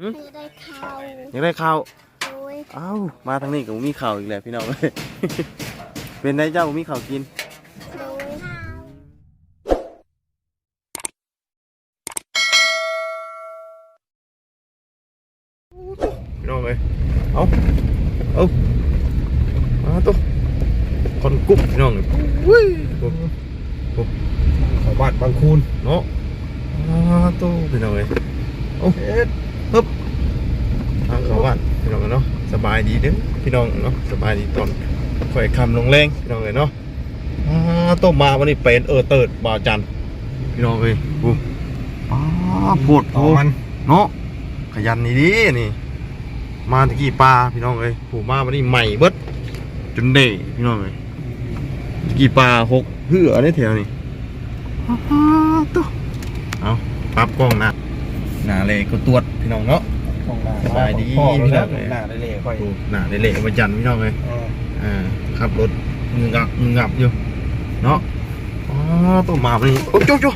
หืมไม่ได้เข้าอยากได้ข้าวโอ้ยเอ้ามาทางนี้ก็บ่มีข้าวอีกแล้วพี่น้องเอ้ยเป็นได้เจ้าบ่มีข้าวกินโดยพี่น้องเอ้ยเอาเอามาตุ๊คนกุ๊บพี่น้องเอ้ยอุ้ยโอ้โอ้เขอบาดบางคูนเนาะอ่าตุ๊พี่น้องเอ้ยเอาเอ็ด ฮึบทางเขาบ้านพี่น้องเอ้ยเนาะสบายดีเด้อพี่น้องเนาะสบายดีตอนค่อยคำลงแรงพี่น้องเอ้ยเนาะอ่าต้มมาวันนี้เป็นเออเติร์ดบ่าวจันทร์พี่น้องเอ้ยโอ้อ้าปวดต่อโอ้มันเนาะขยันนี่ดินี่ มาตะกี้ปลาพี่น้องเอ้ยผูมาวันนี้ใหม่เบิดจนเด้พี่น้องเอ้ยตะกี้ปลาหกเหือได้แถวนี่อ้าวตุ๊เอาปรับกล้องหนะ หนาเลยก็ตรวจพี่น้องเนาะ ของหน้าสบายดีพ่อพี่พี่น้น้อองงหน้าได้เลยค่อยโอ้หนาเละๆมาจันพี่น้องเอ้ยเอออ่าขับรถมืองับมืองับอยู่เนาะอ๋อต้องมาวันนี้โอ้โจโจ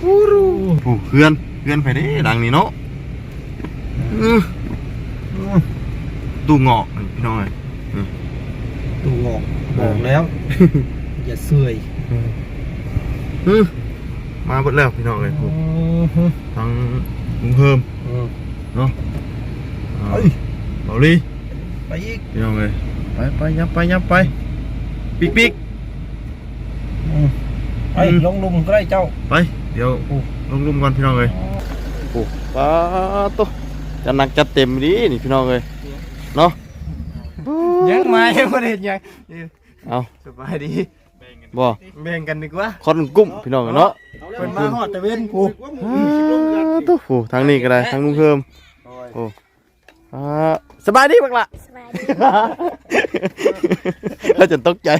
โอ้รูโอ้เพื่อนเพื่อนไปเด้ดังนี่เนาะอือตู้เงาะพี่น้องเอ้ยดูงอกบอกแล้ว อย่าเสื่อยอือมาหมดแล้วพี่น้องเลยผมทั้ง ลุงเพิ่มเออเนาะอ่าเอ้ยเบาลีไปอีกพี่น้องเลยไปไปยับไปยับไปปิกปิกอืมไปลงลุมก็ได้เจ้าไปเดี๋ยวลงรุมก่อนพี่น้องเลยโอ้ป้าโตะจะหนักจะเต็มดีนี่พี่น้องเลยเนาะยังมายังไม่ได้เห็นยังเอาสบายดีบ่แบ่งกันดีกว่าคอนกุ้มพี่น้องเนาะเป็นมาหอดตะเวนกูอ่าโตัวโอ้ทางนี้ก็ได้ทางลุงเพิ่มโอ้อ่าสบายดีบักละสบายดีเราจะตกใจ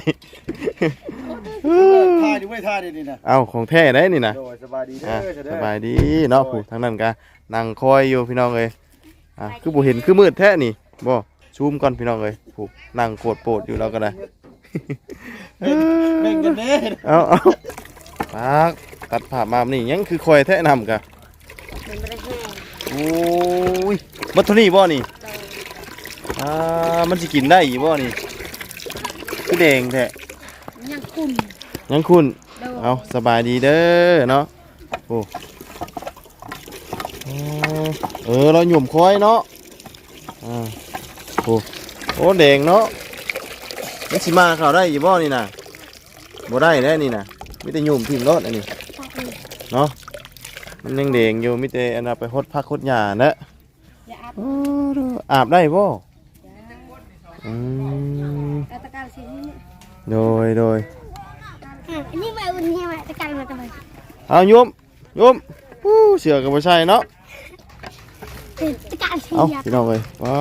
ท่าดูไม่ท่าดีนี่นะเอาของแท้ได้นี่นะโดยสบายดีเด้อะอจะสได้บายดีเนาะผู้ทางนั้นก็นั่งคอยอยู่พี่น้องเอ้ยอะคือบ่เห็นคือมืดแท้นี่บ่ซูมก่อนพี่น้องเอ้ยผู้นั่งโกรธโปรดอยู่แล้วก็ได้แบ่งกันเด้อเอาเอาปากตัดภาพมานี่ยังคือคอยแท้นำกะ มันไม่ได้แห้งโอ้ยบัดเท่านี้บ่นี่โดยอ่ามันสิกินได้อีบ่นี่คือแดงแท้ยังคุ่มยังคุณ โดยเอาสบายดีเด้อเนาะโอ้เออเออเราหยุ่มคอยเนาะอ่าโอ้โอ้แดงเนาะมันสิมาเข้าได้อีบ่นี่น่ะบ่ได้แน่นี่น่ะมีแต่หยุ่มทิ้งรถอันนี้ปากเลยเนาะ มันยังแดงอยู่มีแต่อันน่ะไปฮดพักฮดหญ้านะอย่าอาบโอ้ดูอาบได้บ่อืมกาตะการสินี่โดยโดยอะอันนี้มาอุ่นนี่มาตะการมาทำไมเอาโยมโยมอู้เสือก็บ่ใช่เนาะ เออตะการสิเอาอยากพี่น้องเอ้ยว้า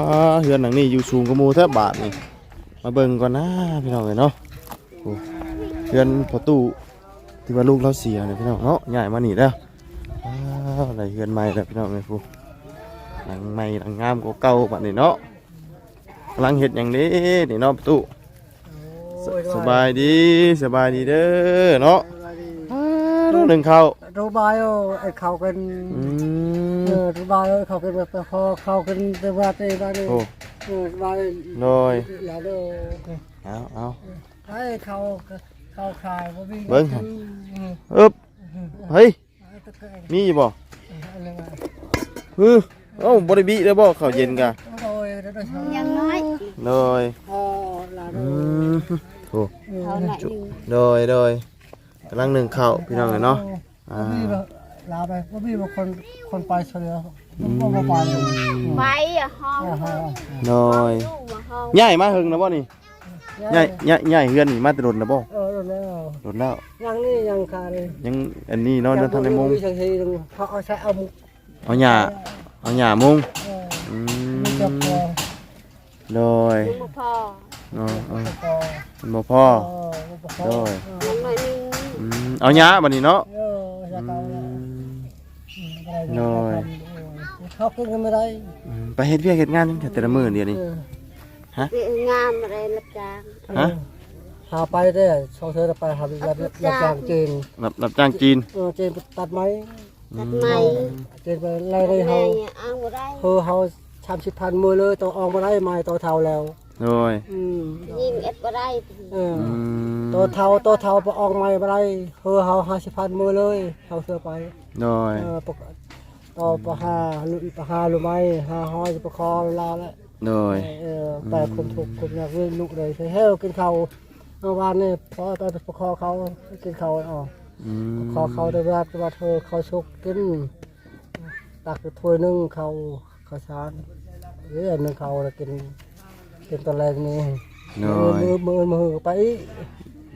เฮือนหลังนี้อยู่สูงกว่าหมู่แทบบาทนี่มาเบิ่งก่อนนะพี่น้องเอ้ยเนาะโอ้เฮือนประตูที่ว่าลูกเราเสียเนี่ยพี่น้องเนาะใหญ่มานี่แล้วว้าว อะไรเฮือนใหม่แล้วพี่น้องเอ้ยผู้หลังใหม่หลังงามกว่าเก่าบัดนี้เนาะกำลังเฮ็ดหยังนี้นี่เนาะประตูสสบายดีสบายดีเด้อเนาะอ้าวหนึ่งเข้ารูบายไอ้เขาเป็นอืเอมอรูบายเขาเป็นแบบพอเขาเป็นแบบเองบ้านเลยโอ้เออรูบายโดยอย่าเด้อเอาเอาให้เขาเขาขายบ่มีเบิ่งอืมอึบเฮ้ยตะเกียบ มีอยู่บ่อะไรวะฮึเอ้าบริบีได้บ่ข้าวเย็นกะโอ้ยเดี๋ยวเดี๋ยวยังน้อยโดยพอลาอืเด้อมโอ้เขาหน่อยหนึ่งโดยโดยกำลังหนึ่งข้าวพี่น้องเนาะอ่าบ่มีแบบลาไปบ่มีบางคนคนไปเฉลี่ยมันบ่มาไปเลยไปอะห้องอ่าฮะโดยลูกมาห้องใหญ่มาหึงนะบ่นี่ ใหญ่ใหญ่ใหญ่เฮือนนี่มาแต่โดนนะบ่เออแล้วโดนแล้วยังนี่ยังคาเลยยังอันนี้เนาะยังทันได้มุงสักทีนึงเขาเอาใช้เอามุกเอาหญ้าเอาหญ้ามุงเอออืมันจะพอมโดยลูกมาพ่อเนาะเออพอมันบ่พอเออมันบ่พอโดยเออยังหน่อยหนึ่งอืมเอาหญ้าบัดนี้เนาะเออจะอืเอาแล้วมน้อยเขาขึ้นกันไม่ได้อืมไปเฮ็ดเวียกเฮ็ดงานจังแต่ละมื้อเดียวนี้ เออเรื่องงานอะไรรับจ้างฮะ หาไปได้ชาวเธอไปหารับรับจ้างจีนรับรับจ้างจีนเออจีนตัดไม้ตัดไม้เจ็ดไปไล่ได้แม่เฮาเนี่ยอ้างบ่ได้เฮาเฮาชามสิบพันมือเลยตัวออกมาได้ไม้ตัวเท่าแล้ว โดยอืมยิงเอ็ดบ่ได้เอออืมตัวเท่าตัวเท่าไปออกไม้มาได้เฮาเฮาห้าสิบพันมือเลยเฮาเสือไปโดยเออปกต่อปะหาลุปะหาลุไม้หาห้อยปะคอลาแล้ว โดยเออแต่คนถูกคนอยากเล่นลูกเลยใช่เฮ้ยกินข้าวเมื่อวานนี่พอไปประคอเขากินข้าวอ๋ออืมขอเขาได้ว่าว่าเธอเขาชกกินตักถ้วยหนึงเขาเขาชานเอ้ยอันหนึงเขาแล้วกินกินตอนแรกนี่โดมือยมือมือมือไป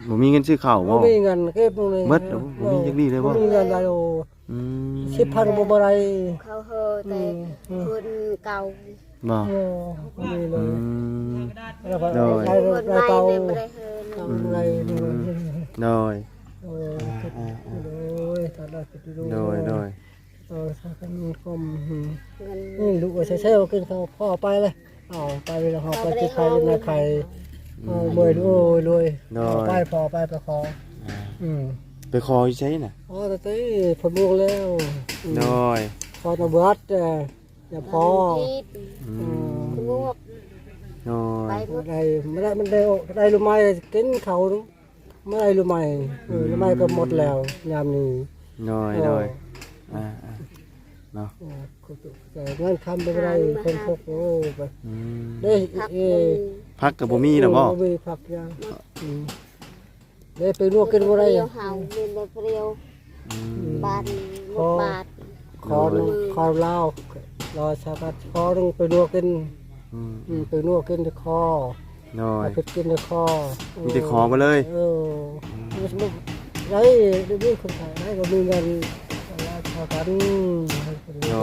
บ่มีเงินซื้อข้าวบ่ไม่มีเงินเก็บตรงนี้หมดแล้วบ่มีจักดีเลยบ่บ่มีเงินอะไรโอ้อืมสิบพันบ่บ่ได้เขาเฮอแต่คนเก่าบ่เออบ่มีเลอืยม แล้วก็โดย ได้คนได้ใหม่เตาเนี่ยบ่ได้เฮอทำอะไรนี่เลยโดยโอ้ยโดยตาดาสิดูโดยโดยเออถ้าเป็นกลมหืม เงินนี่ลูกว่าใช้ใช้เอาขึ้นเขาพ่อไปเลยเอาไปเลยแล้วเขาไปจิตใครเป็นนายใครเออรวยรวยรวยโดเอายไปพอไปไปคออืม ไปขออยู่ใช่น่ะอ๋อแต่ตีผลบวกแล้วอืมโดยพอตะเบิดเอออย่าพอพีดอืมงวกโดยไปหมดได้ไม่ได้มันได้ได้รู้ไหมกินเขาไม่ได้รู้ไหมเออรู้ไหมก็หมดแล้วยามนี้โดยโดยอ่าอ่าเนาะเออแต่เงินคำเป็นไรคนพกโอ้ไปอืมได้พักเอเงิอนพักกับบ่มีนะบ่มีผักยาง อืมได้ไปลวกกินบ่ได้ เรียวเฮาเรียนเปรียวบาทหมดบาท คอหนึ่งคอเหล้ารอชาบัดคอหนึงไปลวกกินอืมไปลวกกินที่คอโดยไปกินที่คอมีแต่คอมาเลย เออมันมันได้ได้มีคนขายได้ก็มีเงินเอาชากันเอ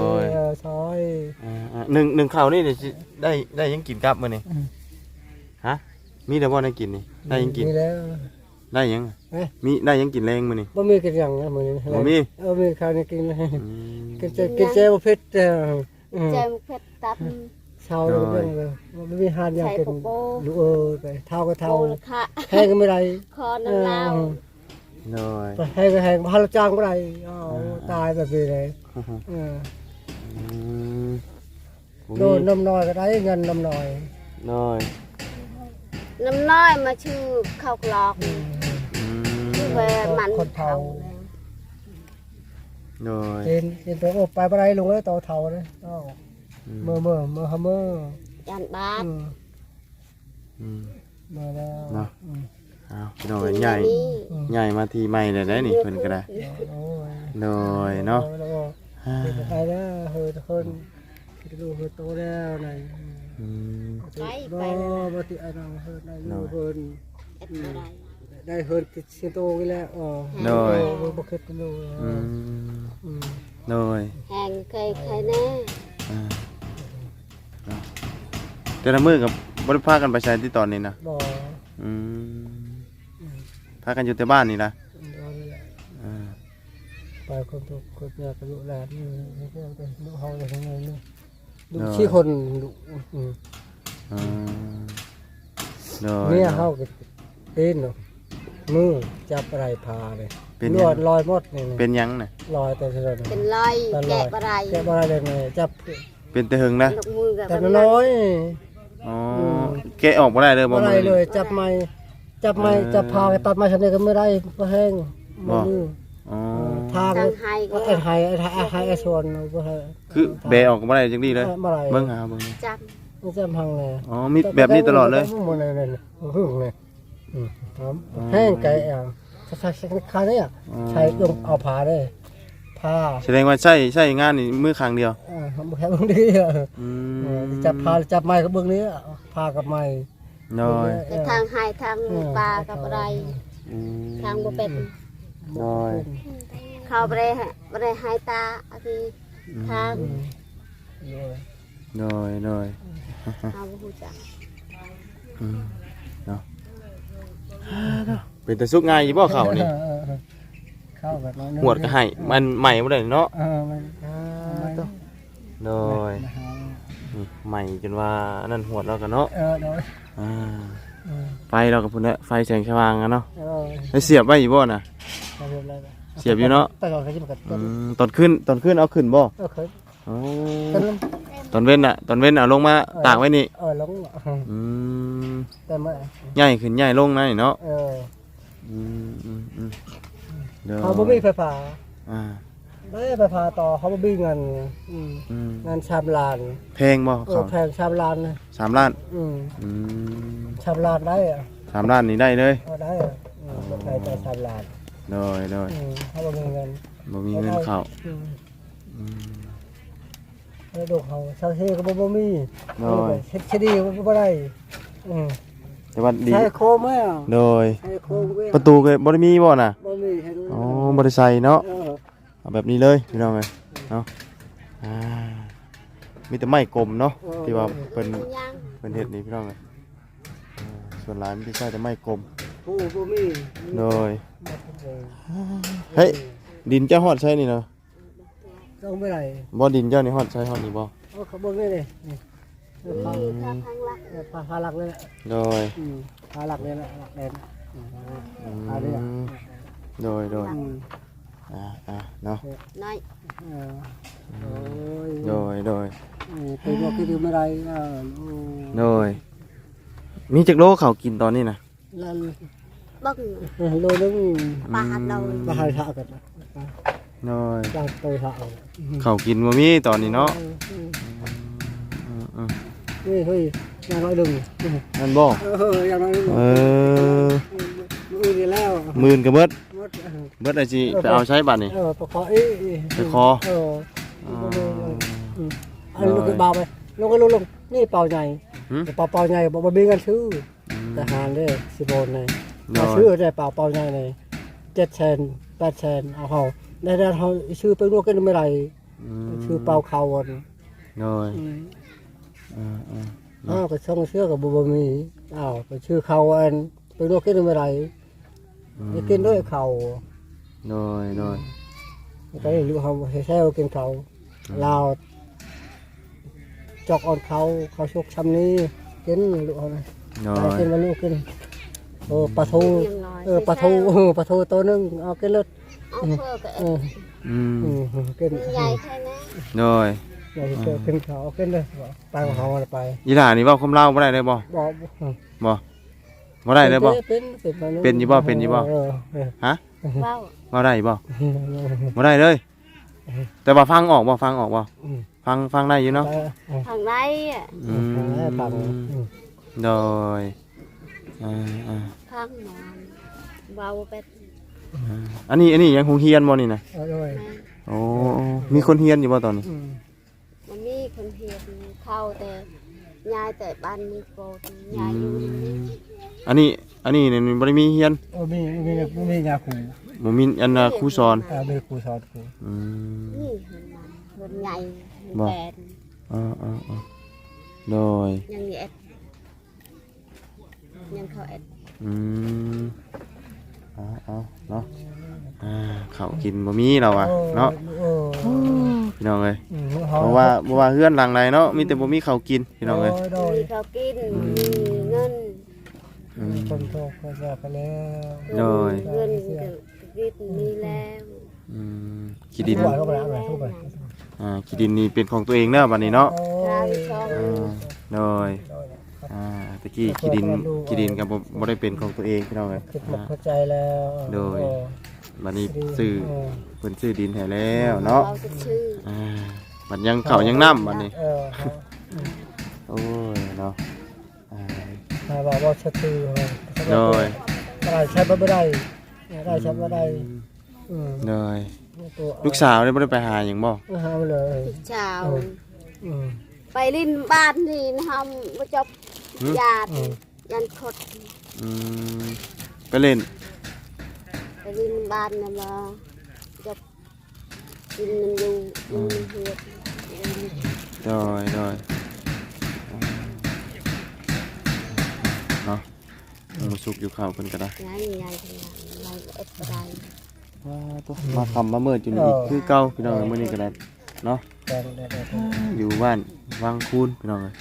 อซอยอ่าหนึ่งหนึ่งข้าวนี่เดี๋ยวสิได้ได้ยังกินกลับมื้อนี่อืมฮะ มีแต่บ่ได้กินนี่ ได้ยังกิน มีแล้ว ได้ยังเอ๊ะมีได้ยังกินแรงมื้อนี่บ่มีกันอย่างนะมื้อนี้บ่มีเออมีข้าวนี่กินเลยอืมกินเจกินเจบ่เผ็ดเอออืมแจมเพชรตับเช้าเลยเรื่องเลยมันไม่มีหานอย่างเป็นใส่โกโก้ดูเออไปเท่าก็เท่าเท่าละค่ะแห้งก็ไม่ได้คอน้ำลาวโดยไปแห้งก็แห้งพันจ้างไม่ได้อ๋อตายแบบนี้เลยเอออืมบ่มีโดนน้ำน้อยก็ได้เงินน้ำน้อยโดย น้ำน้อยมาชื่อข้าวกลอกอืมชื่อว่ามันคนเท่าโดยเห็นเห็นไปโอ้ไปไม่ได้ลงเลยต่อเท่าเลยอ๋ออืมเมื่อเมื่อเมื่อเมื่อยันบาทอืมอืม เมื่อแล้วเนาะ อืมอ้าวพี่น้องเอ้ยใหญ่นี่ใหญ่มาทีใหม่เลยได้นี่เพิ่นก็ได้โอ้ยโดยเนาะแล้วก็อ่าไปแล้วเฮ้ยทุกคนดูเฮ้ยโตแล้วไหน อืมไปไปบ่บ่ติอันนั้นเฮินได้อยู่เฮินเอ็ดบ่ได้ได้เฮินติดเสียโตกันแล้วอ๋อโดยเออบ่คิดกันดูอืมอืมโดยแหงเคยเคยแน่อ่าเนาะแต่ละมื้อกับ่ได้พากันไปใช้ที่ตอนนี้นะบ่อืมพากันอยู่แต่บ้านนี่นะเอาเลยแหละอ่าไปคนทุกคนอยากกับลูกหลานนี่นี่ก็เป็นลูกเฮาเลยทั้งนั้นนี่ ลูกชี้คนลูกอืมอืมโดยเนี่ยเฮาก็เป็นเนาะมือจับอะไรพาเลยเป็นลหยัวงดลอยหมดนี่เป็นหยังน่ะลอยแต่เฉยเป็นรอยตลแกะอดบ่ได้แกะบ่ได้เลยไงจับเป็นแต่หึงนะลูกมือกับแต่น้อย อ๋อแกะออกบ่ได้เลยบ่บ่ได้มื้อเลยจับไม้จับไม้เออจับพาไปตัดไม้ฉันนี่ก็ไม่ได้บ่แห้งบ่บ่ มืออ๋อ ทางทางให้ก็ไอ้ไฮไอ้ไฮไอ้ไฮไอ้ชวนบ่ให้คือแบะออกบ่ได้จังดีเลยบ่ได้เบิ่งหาเบิ่งจับมันจำพังเลยอ๋อมีแบบนี้ตลอดเลยบ่ได้เลยหึงเลยอืมครับแห้งไก่อะถ้าใช้คาเนี่ยใช้ลงเอาผ้าได้ผ้าแสดงว่าใช่ใช่งานนี่มือข้างเดียวอ่าบ่แค่ตรงนี้อะอืเออมจับผ้าจับไม้กับเบิ่งนี้อะผ้ากับไม้น้อยแต่ทางให้ทางปลากับบ่ได้อืมทางบ่เป็นน้อย เขาบ่ได้ให้บ่ได้ให้ตาอันนี้ทางน้อยน้อยเอาบ่ฮู้จักอืมเนาะเป็นแต่สุกง่ายอยู่บ่เขานี่ออเข้าแบบนั้นหวดก็ให้มันใหม่บ่ได้เนาะเออมันน้อยนี่ใหม่จนว่าอันนั่นหวดแล้วกันเนาะเออโดยอ่าเออไฟเราก็พุ่นละไฟแสงสว่างอะเนาะเออได้เสียบไว้อยู่บ่น่ะ ทำแบบนั้นอ เสียบอยู่เนาะแต่ก่อนเขาจะมากัดอืมตอนขึ้นตอนขึ้นเอาขึ้นบ่เออเคยอ๋อเป็นลมตอนเว้นน่ะ ตอนเว้นเอาลงมาตากไว้นี่เออลงอืมแต่เมื่อใหญ่ขึ้นใหญ่ลงนะนี่เนาะเอออืมอืมอืมเดี๋ยวเขาบ่มีไฟฟ้าอ่าไม่ได้ไฟฟ้าต่อเขาบ่มีเงินอืมอืมงานชามลานแพงบ่เออเขาแพงชามลานนะสามล้านอืมอืมชามลานได้อะ สามล้านนี่ได้เลย เอาได้อะอืมบ่ใครแต่ชามลาน โดยโดยอืมเขาบ่มีเงินบ่มีเงินเข้าอืมอืมแล้วลูกเขาชาวเทก็บ่บ่มีโดยเฮ็ดคดีก็บ่ได้อืมแต่ว่าดี ใช้โคมไหมอะโดย ใช้โคมเว้ยประตูก็บ่ได้มีบ่น่ะบ่มีให้ดูอ๋อบ่ได้ใส่เนาะเออเอาแบบนี้เลยพี่น้องเอ้ยเนาะอ่ามีแต่ไม้กลมเนาะที่ว่าเพิ่น ยังเพิ่นเฮ็ดนี่พี่น้องเอ้ยอ่าส่วนหลายมันสิใช้แต่ไม้กลม ผู้บ่มีโดยบ่เป็นไรเฮ้ยดินเจ้าฮอดใช้นี่เนาะต้องไม่ได้บ่ดินเจ้านี่ฮอดใช้ฮอดนี่บ่เอาขบวนไม่เลยนี่เออพามีข้างข้างหลักเออพาพาหลักเลยแหละโดยอืมพาหลักเลยแหละหลักแดนอืมอืพาเลยอะมโดยโดยอืมอ่าอ่าเนาะน้อยเออโอ้ยโดยโดยอืมไปบอกที่ดูไม่ได้เออโอ้โดยมีจักโลเขากินตอนนี้นะนั่นบังเออโลนึ งปลาหัดเรามาหายถากันโดยย่างไปถาเอาเขากินบ่มีตอนนี้เนาะอืมอืมอืมอืมนี่เฮ้ยอย่างน้อยดึงนั่นบ่เอออย่างน้อยดึงเออมือนี่แล้วหมื่นก็เบิดหมดเบิดไอ้สิไปเอาใช้บัตรนี่เออประคอเอ้ยไปคอเอออ๋ออืมอันนี้คือเบาไปลงก็ลงลงนี่เป่าใหญ่หืมแต่เป่าเป่าใหญ่บอกว่ามีกันชื่ออืมแต่หารเลยสิบโนเลย โดเอายชื่อได้เป่าเป่าใหญ่เลยเจ็ดแสนแปดแสนเอาเขาได้ได้เขาชื่อไปรวมกันไม่ไรมชื่อเป่าเขาวันโดยอืมอ่าอ่าอ้าวก็ช่องเชื่อกับบุบมีอ้าวก็ชื่อเขาอันไปรวมกันไม่ไรอืมไปกินด้วยเขาโดยโดยก็เลยรู้เขาแซ่กินเขาลาวจอกอ่อนเขาเขาชกช้ำนี้กินลูกเขานะโดเอายกินมาลูกกิน โอ้ปลาทูยังน้อยเออปลาทูเออปลาทูตัวหนึงเอากินเลยเอาเพื่อก็เอออืมอืมกินมีใหญ่แค่นั้นโดยอยากจะเจอกินเขาเอากินเลยไปของเขาอะไรไปอีหล่านี่เว้าคำเล่าบ่ได้เลยบ่บอกบ่บ่ได้เลยบ่เป็นเป็นเป็นอยู่บ่เป็นอยู่บ่เออเออฮะเว้าบ่ได้บ่บ่ได้เลย แต่ว่าฟังออกบ่ฟังออกบ่อืมฟังฟังได้อยู่เนาะไปเออทางไรอะอืมฟังอืมโดย อ่าอ่าข้างนอนเว้าเป็ดอ่าอันนี้อันนี้ยังคงเฮียนบ่นี่นะเอาด้วยโอ้มีคนเฮียนอยู่บ่ตอนนี้อืมมันมีคนเพียรเข้าแต่ยายแต่บ้านมือโปรดยายอยู่นี่อันนี้อันนี้เนี่ยบ่ได้มีเฮียนเออมีมีมีมียาคูบ่มีอันน่ะครูสอนเออมีครูสอนครูอืม นี่เห็นมันเห็นใหญ่เห็นบ่ แปดอ่าอ่าอ่าโดยยังนี่เอ็ด ยังเขาเอ็ดอืมเอาเอาเนาะอ่าข้าวกินบ่มีเราอะเนาะเออพี่น้องเอ้ยอืมเพราะว่าเพราะว่าเฮือนหลังใดเนาะมีแต่บ่มีข้าวกินพี่น้องเอ้ยโดยมีเขากินมีเงินอืม คนโตก็จะไปแล้วโดย เงินก็กินมีแล้วอืมขี้ดินทุกวันเข้าไปแล้วทุกวันอ่าขี้ดินนี่เป็นของตัวเองเด้อบัดนี้เนาะทางช่องอ่าโดย อ่าตะกี้ขี้ดินขี้ดินก็บ่บ่ได้เป็นของตัวเองพี่น้องเอ้ยคิดหมอ่าดเข้าใจแล้วโดย เออบัดนี้ซื้อเออเพิ่นซื้อดินให้แล้วเนาะเราจะชื่ออ่าบัดยังข้าวยังน้ำบัดนี้ เออเขาโอ้ยเนาะอ่าเขาบอกว่าชัดตือเออโดยได้ใช้ไม่ได้ได้ใช้ไม่ได้อืมโดยตัวลูกสาวได้บ่ได้ไปหาหยังบ่เออหาไปเลยเช้าอืม ไปลิ้นบ้านนี่ทำมาจบญาติอืมยันคดอืมไปเล่นไปลิ้นบ้านนะมาจบกินมันอยู่อยู่ในเหือดโดยโดยเนาะหมูสุกอยู่ข้าวเพิ่นก็ได้งานใหญ่ขนาดไรเอ็ดอะไรมาคำมาเมิดอยู่นี่อีกคือเก่าพี่น้องเอ้ยมื้อนี้ก็ได้ เนาะแดงแดงแดงอยู่บ้านวังคูนพี่น้องเอ้ย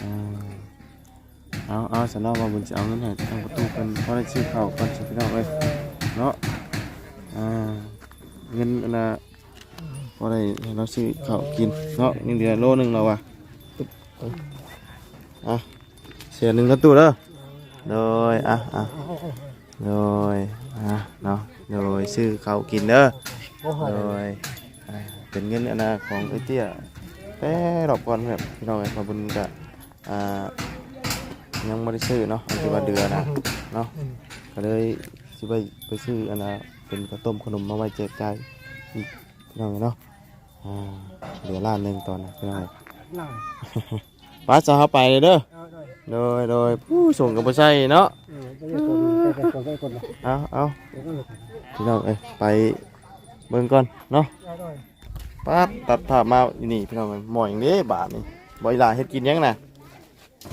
อ่าเอาเอาสนอว่าบุญจะเอาเงินให้ทางประตูเพิ่นพอได้ซื้อข้าวก่อนสิพี่น้องเอ้ยเนาะอ่าเงินอันน่ะพอได้ให้เราซื้อข้าวกินเนาะนี่เหลือโลหนึงแล้วว่ะปึ๊บอะเสียหนึ่งกระตู้เด้อโดยอะอะโดยอะเนาะโดยซื้อข้าวกินเด้อบ่หอยโดยอ่า เป็นเงินอันน่ะของไอ้เตี้ยแต่รอบก่อนแบบพี่น้องไอ้ขอบคุญกะอ่ายังไม่ได้ซื้อเนาะอันที่ว่าเดือนนะเนาะก็เลยสิไปไปซื้ออันน่ะเป็นข้าวต้มขนมมาไว้แจกจ่ายอีกพี่น้องเนาะอ่าเหลือล้านหนึ่งตอนนะพี่น้องนั่งป้าจะเข้าไปเลยเด้อเอาด้วยโดยโดยผู้ส่งกับผู้ใช่เนาะเออไปเลยคนไปเลยคนไปเลยคนละเอาเอาเดี๋ยวก็เลยพี่น้องเอ้ยไปเบิ่งก่อนเนาะ เอาด้วยปั๊บตัดภาพมาอีนี่พี่น้องเอ้ยหมออย่างนี้บาทนี่บ่อีหลาเฮ็ดกินยังน่ะ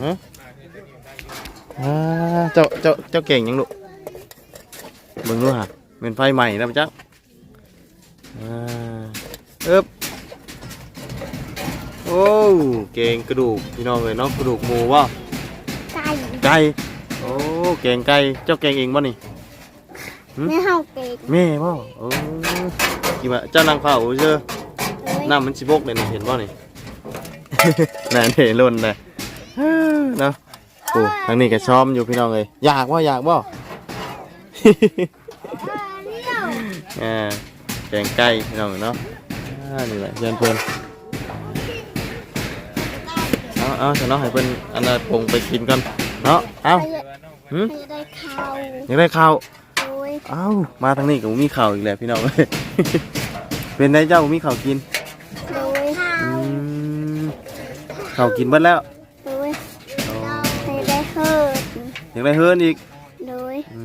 ฮะอ่าเจ้าเจ้าเจ้าเก่งยังลูกเบิ่งดูฮะเป็นไฟใหม่แล้วมั้งจ๊ะอ่าเอ๊บโอ้เก่งกระดูกพี่น้องเอ้ยเนาะกระดูกหมูวะไก่ไก่โอ้เก่งไก่เจ้าเก่งเองบ่นี่หืมไม่เฮาเก่งแม่บ่โอ้กี่ว่าเจ้านางเฝ้าเชื่อเลย น้ำมันสิบกเลยนี่เห็นบ่นี่ นั่นเห็นล้นเลยเนาะโอ้ทางนี้ก็ซ้อมอยู่พี่น้องเลยอยากบ่อยากบ่ อ่าแกงไก่พี่น้องเนาะอ่านี่แหละเพื่อนเพื่อนเอาเอาฉันเนาะให้เพิ่นอันนั้นปรุงไปกินกันเนาะเอาใครจะหืมใครจะได้ข้าวอยากได้ข้าวโอ้ยเอ้ามาทางนี้ก็บ่มีข้าวอีกแล้วพี่น้องเอ้ยเป็นได้เจ้าบ่มีข้าวกิน โดยข้า อื ว ม ข้าวกินเบิดแล้วโดยโอ้ใครได้เฮิร์ดอยากได้เฮือนอีกโดยอื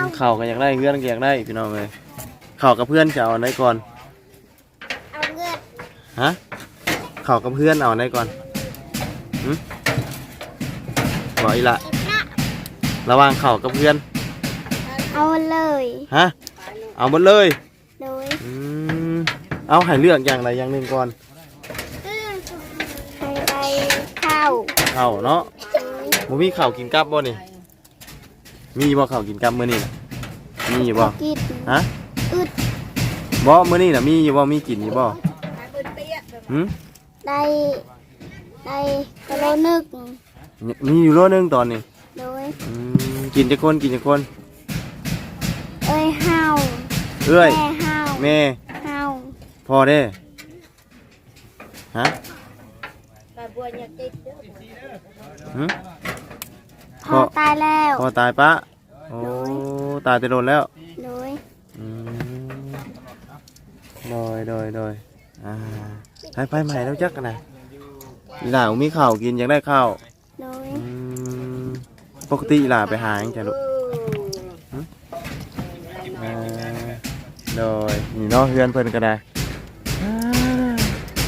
มข้าวก็อยากได้เฮือนก็อยากได้พี่น้องเอ้ยข้าวกับเพื่อนจะเอาอันไหนก่อนเอาเงินฮะข้าวกับเพื่อนเอาอันไหนก่อนหึบอกอีละอีกนะระหว่างข้าวกับเพื่อนเอาเลยฮะเอาหมดเลยโดย อืมเอาให้เลือกอย่างใดอย่างหนึ่งก่อน ใครได้ข้าว ข้าวเนาะโดยบ่มีข้าวกินกับบ่นี่ มีบ่ข้าวกินกับมื้อนี้น่ะมีอยู่บ่กินฮะอึดบ่มื้อนี้น่ะมีอยู่บ่มีกินอยู่บ่หึได้ได้กะโลนึกมีอยู่โลนึงตอนนี้โดยอืมกินจักคนกินจักคน เอ้ยเฮาเอ้ยแม่เฮาแม่เฮาพ่อเด้ฮะ หึพ่อตายแล้วพ่อตายปะโอ้ตายแต่โดนแล้วโดยอืมโดยโดยโดยอ่าไปไปใหม่แล้วจักกันนะอีหล่ามีข้าวกินอยากได้ข้าวโดยอืมปกติอีหล่าไปหาจังจ้ะลูกหึอ่าโดยนี่เนาะเพื่อนเพื่อนก็ได้อ่า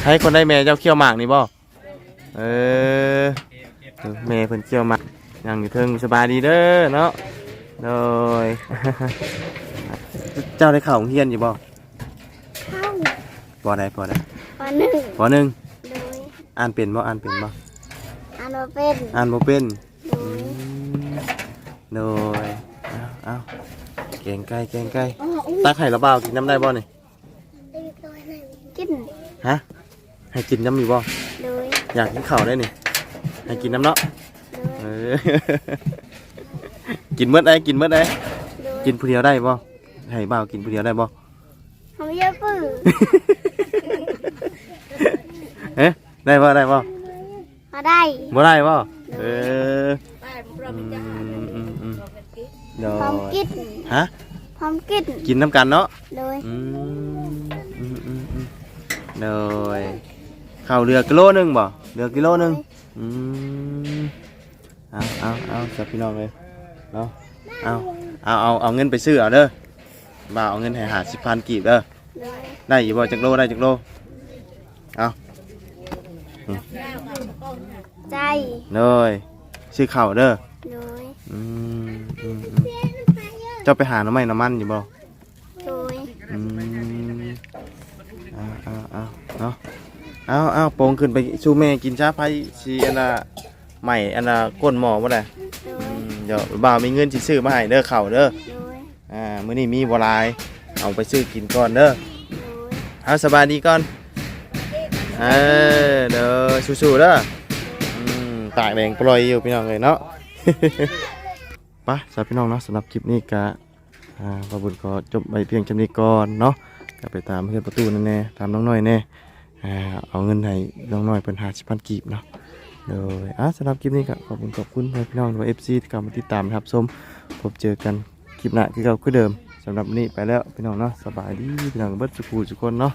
ให้คนได้แม่เจ้าเขี้ยวหมากนี่บ่เออเออ แม่เพิ่นเขี้ยวหมากยังอยู่เทิงสบายดีเด้อเนาะโดย เจ้าได้ข่าวของเฮียนอยู่บ่เข้าบ่ได้บ่ได้วันหนึ่งบ่หนึ่งโดยอ่านเป็นบ่อ่านเป็นบ่อันว่าเป็นอ่านบ่เป็นโดยโดยเอาเอาเก่งไก่เก่งไก่อ๋ออุ้ยตักให้ระเบ้ากินน้ำได้บ่นี่กินฮะให้กินน้ำอยู่บ่โดยอยากกินข้าวได้นี่ ให้กินน้ำเนาะโดยเออกินเมื่อได้กินเมื่อได้โดยกินผู้เดียวได้บ่ให้บ่าวกินผู้เดียวได้บ่ทำเยอะปื้อเอ๊ะได้บ่ได้บ่มาได้บ่ได้บ่เอออืมอืมอืมโดพร้อมยกินฮะพร้อมกินกินน้ำกันเนาะ โดยอืมอืมอืมอืมโดยข้าวเรือกิโลหนึงบ่เรือกิโลหนึง อืมเอาเอาเอาจับพี่น้องเลยเนาะเอาเอาเอาเอาเงินไปซื้อเอาเด้อบ่าวเอาเงินให้หาสิบพันกีบเด้อโดยได้อยู่บ่จักโลได้จักโลเอาใจเลยซื้อข้าวเด้อโดยอืมอืมอืมเจ้าไปหาหน้ำไม้น้ำมันอยู่บ่โดยอืมเอาเอาเอาเนาะ เอาเอาโปงขึ้นไปชูแม่กินชาไผ่ชีอันน่ะใหม่อันน่ะก้นหมอบ่ได้อืยมเดี๋ยวบ่าวมีเงินสิซื้อมาให้เด้อข้าวเด้ออ่ามื้อนี้มีบ่หลาย เอาไปซื้อกินก่อนเด้อเอาสบายดีก่อนเออเด้อสู้ๆเด้ออืมตากแดงปล่อยอยู่พี่น้องเลยเนาะ ไปสำหรับพี่น้องเนาะสำหรับคลิปนี้ก็อ่าบุญก็จบไปเพียงจำนี้ก่อนเนาะก็ไปตามเพื่อนประตูนั่นแน่ตามน้องน้อยแน่ เอาเงินให้น้องน้อยเป็นหาสิพันกีบเนาะโดยอะสำหรับคลิปนี้ก็ขอบคุณขอบคุณพี่น้องด้วยเอฟซีที่เข้ามาติดตามนะครับชมพบเจอกันคลิปหน้าคือเก่าคือเดิมสำหรับวันนี้ไปแล้วพี่น้องเนาะสบายดีพี่น้องเบิดสุขูทุกคนเนาะ